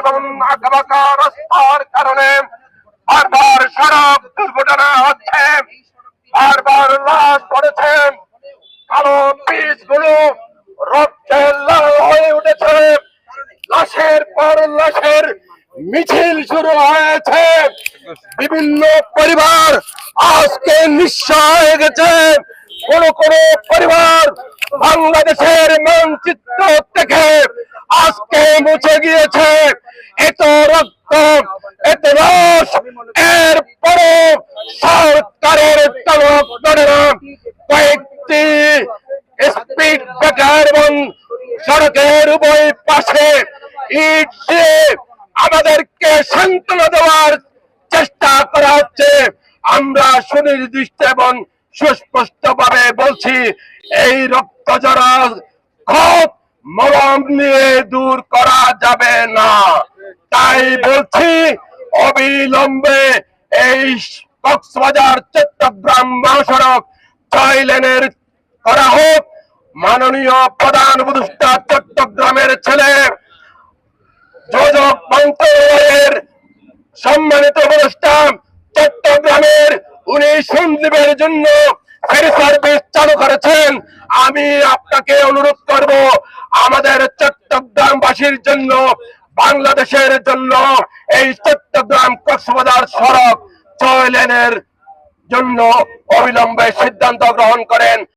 এবং আঁকাবাঁকা রাস্তার কারণে বারবার সড়ক দুর্ঘটনা হচ্ছে লাশ পড়েছে হয়ে উঠেছে পর লাশের মিছিল শুরু হয়েছে। বিভিন্ন পরিবার আজকে নিঃস্ব হয়ে গেছে। কোন কোন পরিবার বাংলাদেশের মানচিত্র মুছে গিয়েছে। এত রক্ত, এত রস এর পরে সরকারের তলব কয়েকটি স্পিড ব্রেকার এবং সড়কের উভয় পাশে ইট আমাদেরকে সান্ত্বনা দেওয়ার চেষ্টা করা হচ্ছে। আমরা সুনির্দিষ্ট এবং সুস্পষ্ট ভাবে বলছি, এই রক্ত জড়া ক্ষোভ মলম নিয়ে দূর করা যাবে না। তাই বলছি, অবিলম্বে এই কক্সবাজার চট্টগ্রাম মহাসড়ক ছয় লেনের করা হোক। মাননীয় প্রধান উপদেষ্টা চট্টগ্রামের ছেলে যোজক মন্ত্রণালয়ের সম্মানিত উপদেষ্টা চট্টগ্রামের, উনি সন্দীপের জন্য ফেরি সার্ভিস চালু করেছেন। আমি আপনাকে অনুরোধ করব আমাদের চট্টগ্রামবাসীর জন্য, বাংলাদেশের জন্য এই চট্টগ্রাম কক্সবাজার সড়ক ছয় লেনের জন্য অবিলম্বে সিদ্ধান্ত গ্রহণ করেন।